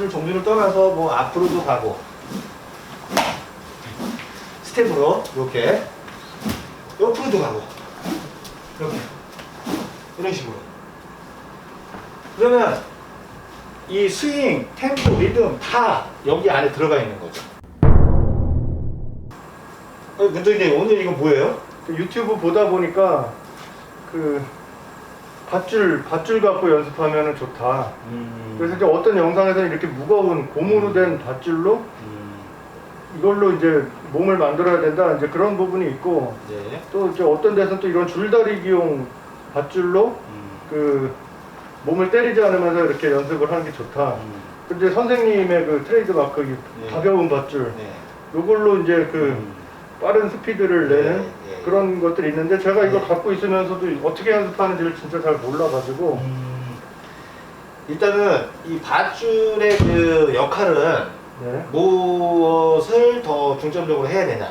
밧줄 종류를 떠나서 뭐 앞으로도 가고. 스텝으로 이렇게. 옆으로도 가고. 이렇게. 이런 식으로. 그러면 이 스윙, 템포, 리듬 다 여기 안에 들어가 있는 거죠. 어, 문정님 오늘 이거 뭐예요? 그 유튜브 보다 보니까 그 밧줄 밧줄 갖고 연습하면 좋다. 음, 그래서 이제 어떤 영상에서 이렇게 무거운 고무로 된 밧줄로 음, 이걸로 이제 몸을 만들어야 된다. 이제 그런 부분이 있고 네. 또 이제 어떤 데서는 또 이런 줄다리기용 밧줄로 음, 그 몸을 때리지 않으면서 이렇게 연습을 하는 게 좋다. 음, 근데 선생님의 그 트레이드 마크 이 네. 가벼운 밧줄 네. 요걸로 이제 그 음, 빠른 스피드를 내는 네, 네. 그런 것들이 있는데 제가 이거 네. 갖고 있으면서도 어떻게 연습하는지를 진짜 잘 몰라가지고 음, 일단은 이 밧줄의 그 역할은 네. 무엇을 더 중점적으로 해야 되냐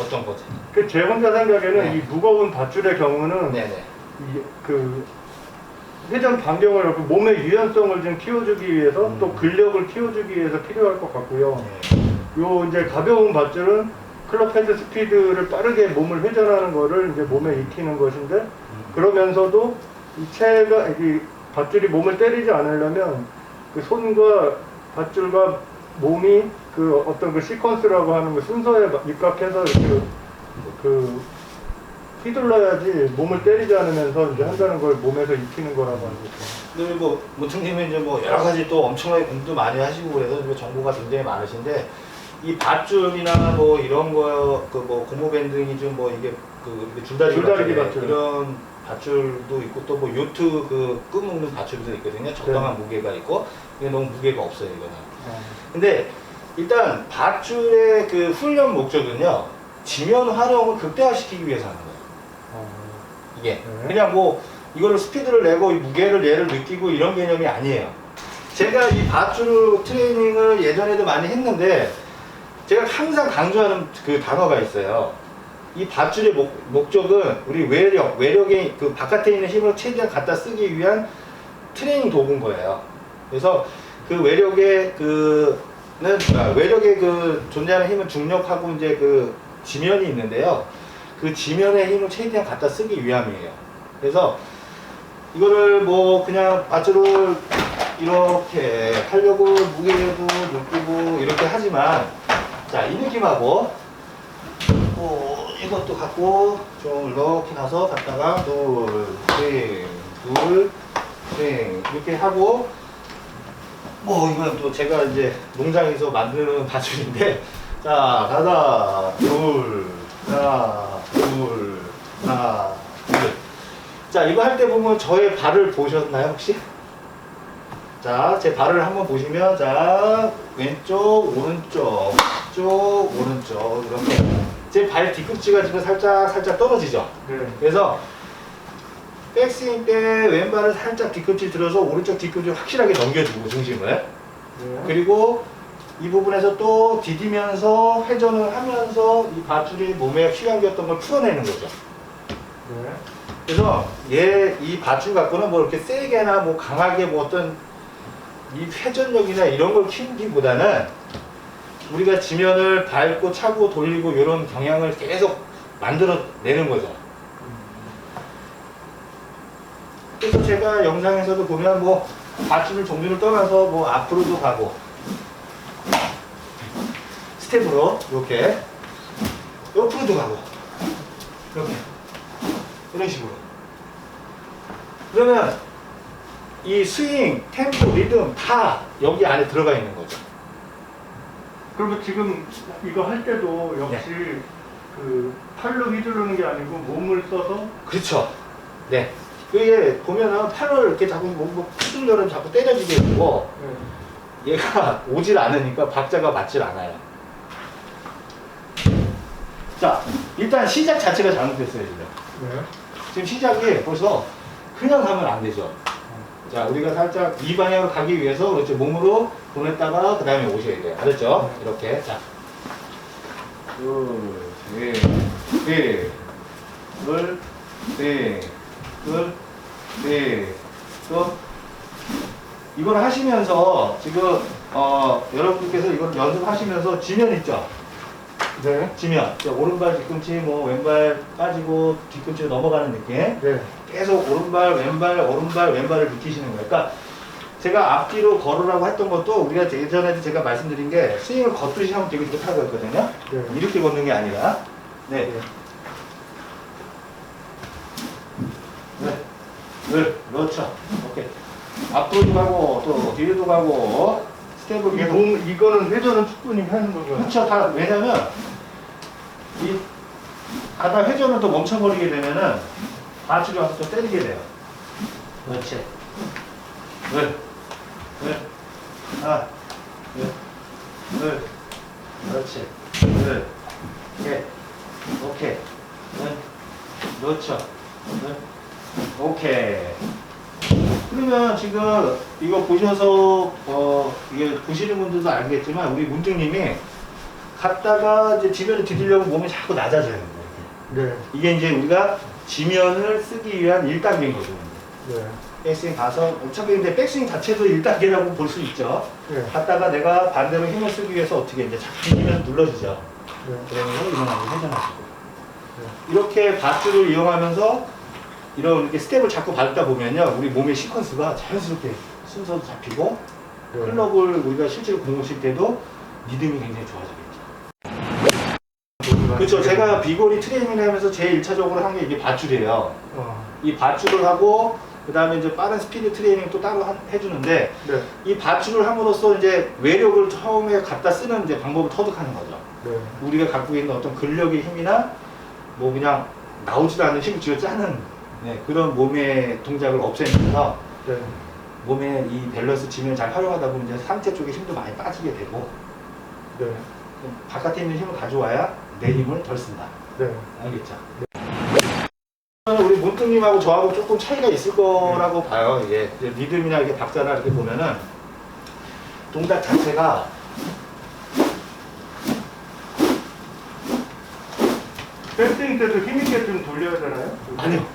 어떤 거지? 그 제 혼자 생각에는 네. 이 무거운 밧줄의 경우는 네네. 이, 그 회전 반경을 그 몸의 유연성을 좀 키워주기 위해서 음. 또 근력을 키워주기 위해서 필요할 것 같고요. 네. 요 이제 가벼운 밧줄은 클럽 헤드 스피드를 빠르게 몸을 회전하는 거를 이제 몸에 익히는 것인데 음. 그러면서도 이 체가 이 밧줄이 몸을 때리지 않으려면 그 손과 밧줄과 몸이 그 어떤 그 시퀀스라고 하는 그 순서에 입각해서 이렇게 그 휘둘러야지 몸을 때리지 않으면서 이제 한다는 걸 몸에서 익히는 거라고. 근데 뭐 모퉁님은 이제 뭐 여러 가지 또 엄청나게 공부도 많이 하시고 그래서 뭐 정보가 굉장히 많으신데 이 밧줄이나 뭐 이런 거 그 뭐 고무밴딩이 좀뭐 이게 그 이렇게 줄다리기, 줄다리기 밧줄. 이런 밧줄도 있고 또 뭐 요트 그 끈묶는 밧줄도 있거든요 적당한 네. 무게가 있고 이게 너무 무게가 없어요 이거는 근데 일단 밧줄의 그 훈련 목적은요 지면 활용을 극대화시키기 위해서 하는 거예요 어, 이게 네. 그냥 뭐 이거를 스피드를 내고 이 무게를 얘를 느끼고 이런 개념이 아니에요. 제가 이 밧줄 트레이닝을 예전에도 많이 했는데 제가 항상 강조하는 그 단어가 있어요. 이 밧줄의 목, 목적은 우리 외력, 외력의 그 바깥에 있는 힘을 최대한 갖다 쓰기 위한 트레이닝 도구인 거예요. 그래서 그 외력의 그는 아, 외력의 그 존재하는 힘은 중력하고 이제 그 지면이 있는데요. 그 지면의 힘을 최대한 갖다 쓰기 위함이에요. 그래서 이거를 뭐 그냥 밧줄을 이렇게 하려고 무게도 느끼고 이렇게 하지만 자 이 느낌하고 뭐 이것도 갖고 좀 이렇게 가서 갔다가 둘 셋 둘 셋 이렇게 하고 뭐 이건 또 제가 이제 농장에서 만드는 밧줄인데 자 하나 둘 하나 둘 하나 둘 자 이거 할 때 보면 저의 발을 보셨나요 혹시? 자 제 발을 한번 보시면 자 왼쪽 오른쪽 쪽 오른쪽 이렇게 제 발 뒤꿈치가 지금 살짝 살짝 떨어지죠 네. 그래서 백스윙 때 왼발을 살짝 뒤꿈치 들어서 오른쪽 뒤꿈치 확실하게 넘겨주고 중심을 네. 그리고 이 부분에서 또 디디면서 회전을 하면서 이 밧줄이 몸에 휘감겼던 걸 풀어내는 거죠. 네. 그래서 얘 이 밧줄 갖고는 뭐 이렇게 세게나 뭐 강하게 뭐 어떤 이 회전력이나 이런 걸 키우기보다는 우리가 지면을 밟고 차고 돌리고 이런 경향을 계속 만들어 내는 거죠. 그래서 제가 영상에서도 보면 뭐 밧줄 종류를 떠나서 뭐 앞으로도 가고 스텝으로 이렇게 옆으로도 가고 이렇게 이런 식으로 그러면 이 스윙, 템포, 리듬 다 여기 안에 들어가 있는 거죠. 그러면 지금 이거 할 때도 역시 네. 그 팔로 휘두르는 게 아니고 몸을 써서 그렇죠. 네. 그게 보면은 팔을 이렇게 자꾸 뭐, 뭐 휘둘려면 자꾸 때려지게 되고 네. 얘가 오질 않으니까 박자가 맞질 않아요. 자, 일단 시작 자체가 잘못됐어요, 지금. 네. 지금 시작이 벌써 그냥 가면 안 되죠. 자, 우리가 살짝 이 방향으로 가기 위해서 그렇죠. 몸으로 보냈다가 그 다음에 오셔야 돼요. 알았죠? 이렇게. 자. 둘, 셋, 넷, 둘, 셋, 둘, 셋, 또. 이걸 하시면서 지금 어, 여러분들께서 이걸 연습하시면서 지면 있죠? 네. 지면. 자, 오른발 뒤꿈치, 뭐 왼발 빠지고 뒤꿈치로 넘어가는 느낌. 네. 계속 오른발, 왼발, 오른발, 왼발을 느끼시는 거예요. 그러니까 제가 앞뒤로 걸으라고 했던 것도 우리가 예전에도 제가 말씀드린 게 스윙을 걷듯이 하면 되게 좋다고 했거든요. 네. 이렇게 걷는 게 아니라. 네. 네. 네. 네. 그렇죠. 오케이. 앞으로도 가고 또 뒤로도 가고 스텝을 이 계속 몸, 이거는 회전은 축구님 하는 거고요. 그렇죠. 다 왜냐면 이 가다 회전을 또 멈춰버리게 되면은 바줄이 와서 또 때리게 돼요. 그렇지. 네. 네. 하나. 네. 네. 그렇지. 네. 오케이. 오케이. 네. 그렇죠. 네. 오케이. 그러면 지금 이거 보셔서 어 이게 보시는 분들도 알겠지만 우리 문중님이 갔다가 이제 지면을 디디려고 몸이 자꾸 낮아져요. 네. 이게 이제 우리가 지면을 쓰기 위한 1단계인 거죠. 네. 백스윙 가서 어차피 근데 백스윙 자체도 1단계라고 볼 수 있죠. 네. 갔다가 내가 반대로 힘을 쓰기 위해서 어떻게 이제 지면 눌러주죠. 네. 그러면서 일어나고 회전하시고. 이렇게 밧줄을 이용하면서 이런 이렇게 스텝을 자꾸 밟다 보면요. 우리 몸의 시퀀스가 자연스럽게 순서도 잡히고 네. 클럽을 우리가 실제로 공을 칠 때도 리듬이 굉장히 좋아지겠죠. 그렇죠. 제가 비거리 트레이닝을 하면서 제일 1차적으로 한 게 이게 밧줄이에요. 어. 이 밧줄을 하고 그 다음에 이제 빠른 스피드 트레이닝 또 따로 한- 해주는데 네. 이 밧줄을 함으로써 이제 외력을 처음에 갖다 쓰는 이제 방법을 터득하는 거죠. 네. 우리가 갖고 있는 어떤 근력의 힘이나 뭐 그냥 나오지도 않는 힘을 쥐어 짜는 네, 그런 몸의 동작을 없애면서 네. 몸의 이 밸런스 지면을 잘 활용하다 보면 이제 상체 쪽에 힘도 많이 빠지게 되고 네. 바깥에 있는 힘을 가져와야 내 힘을 덜 쓴다. 네. 알겠죠? 우리 문득님하고 저하고 조금 차이가 있을 거라고 봐요. 이게 이제 리듬이나 이렇게 박자나 이렇게 보면은 동작 자체가 백스윙 때도 힘있게 좀 돌려야 되나요? 아니요.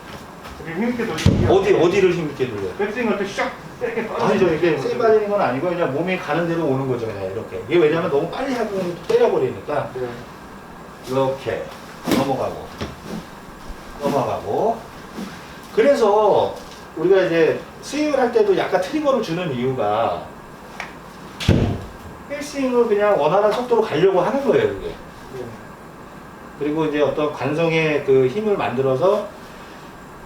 이렇게 힘있게 돌리면 어디 어디를 힘있게 돌려요? 백스윙 할때 샥 세게 빠지는 아니죠. 이게. 세게 빠지는 건 아니고 그냥 몸이 가는 대로 오는 거죠. 그냥 이렇게. 이게 왜냐면 너무 빨리 하고 때려버리니까 네. 이렇게 넘어가고 넘어가고 그래서 우리가 이제 스윙을 할 때도 약간 트리거를 주는 이유가 헬스윙을 그냥 원활한 속도로 가려고 하는 거예요 네. 그리고 이제 어떤 관성의 그 힘을 만들어서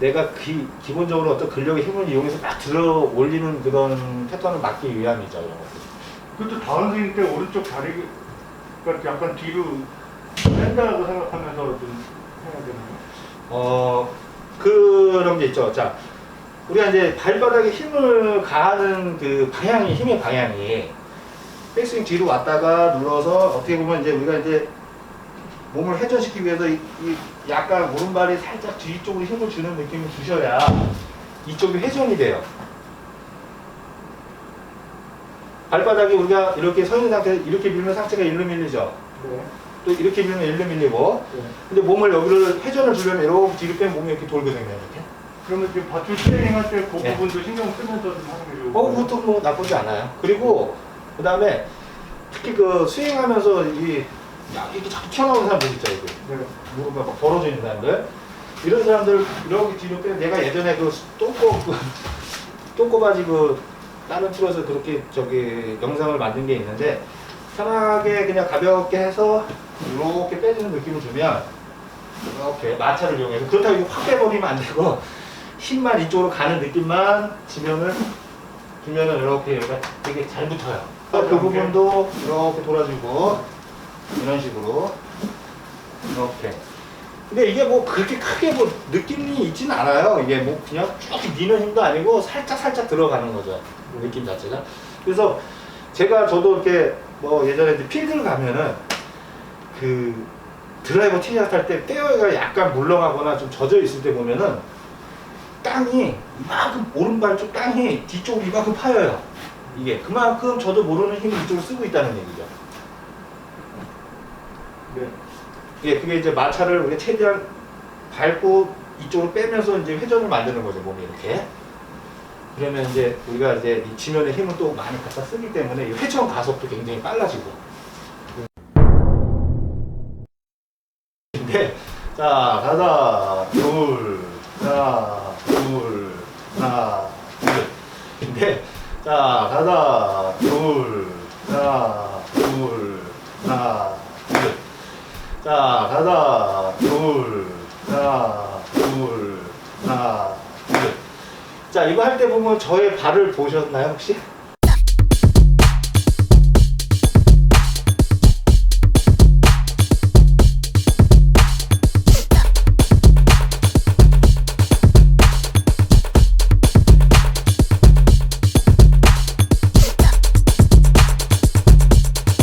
내가 기, 기본적으로 어떤 근력의 힘을 이용해서 막 들어 올리는 그런 패턴을 막기 위함이죠. 그것도 다운스윙 때 오른쪽 다리가 약간 뒤로 뺀다고 생각하면서 좀 해야 되나요? 어, 그런 게 있죠. 자, 우리가 이제 발바닥에 힘을 가하는 그 방향이, 힘의 방향이 백스윙 뒤로 왔다가 눌러서 어떻게 보면 이제 우리가 이제 몸을 회전시키기 위해서 이, 이 약간 오른발이 살짝 뒤쪽으로 힘을 주는 느낌을 주셔야 이쪽이 회전이 돼요. 발바닥이 우리가 이렇게 서 있는 상태에서 이렇게 밀면 상체가 일로 밀리죠. 네. 또 이렇게 밀면 일로 밀리고 네. 근데 몸을 여기를 회전을 주려면 이렇게 뒤로 빼면 몸이 이렇게 돌거든요 이렇게 그러면 지금 밧줄 트레이닝 할 때그 네. 부분도 신경 쓰면서 좀 하는 게 좋을 어. 그것도 뭐 나쁘지 않아요 그리고 그 다음에 특히 그 스윙하면서 이 야, 이렇게 자꾸 튀어나오는 사람들 있죠 이거 네. 무릎이 막 벌어져 있는 사람들 이런 사람들 이렇게 뒤로 빼면 내가 예전에 그 똥꼬 그 똥꼬 바지 그 다른 틀어서 그렇게 저기 영상을 만든 게 있는데 편하게 그냥 가볍게 해서 이렇게 빼주는 느낌을 주면 이렇게 마찰을 이용해서 그렇다고 확 빼버리면 안 되고 힘만 이쪽으로 가는 느낌만 지면을 주면은 이렇게 여기가 되게 잘 붙어요. 그 부분도 이렇게 돌아주고 이런 식으로 이렇게. 근데 이게 뭐 그렇게 크게 뭐 느낌이 있지는 않아요. 이게 뭐 그냥 쭉 미는 힘도 아니고 살짝 살짝 들어가는 거죠. 느낌 자체가. 그래서 제가 저도 이렇게 뭐 예전에 이제 필드를 가면은 그 드라이버 티샷 할 때 페어웨이가 약간 물렁하거나 좀 젖어 있을 때 보면은 땅이 이만큼 오른발 쪽 땅이 뒤쪽으로 이만큼 파여요. 이게 그만큼 저도 모르는 힘을 이쪽으로 쓰고 있다는 얘기죠. 네. 예, 그게 이제 마찰을 우리가 최대한 밟고 이쪽으로 빼면서 이제 회전을 만드는 거죠, 몸이 이렇게. 그러면 이제 우리가 이제 이 지면의 힘을 또 많이 갖다 쓰기 때문에 이 회전 가속도 굉장히 빨라지고. 자 가자. 둘 하나 둘 하나 둘 근데 자 가자. 둘 하나 둘 하나 둘 자 가자. 둘 하나 둘 하나 둘 자 이거 할 때 보면 저의 발을 보셨나요 혹시?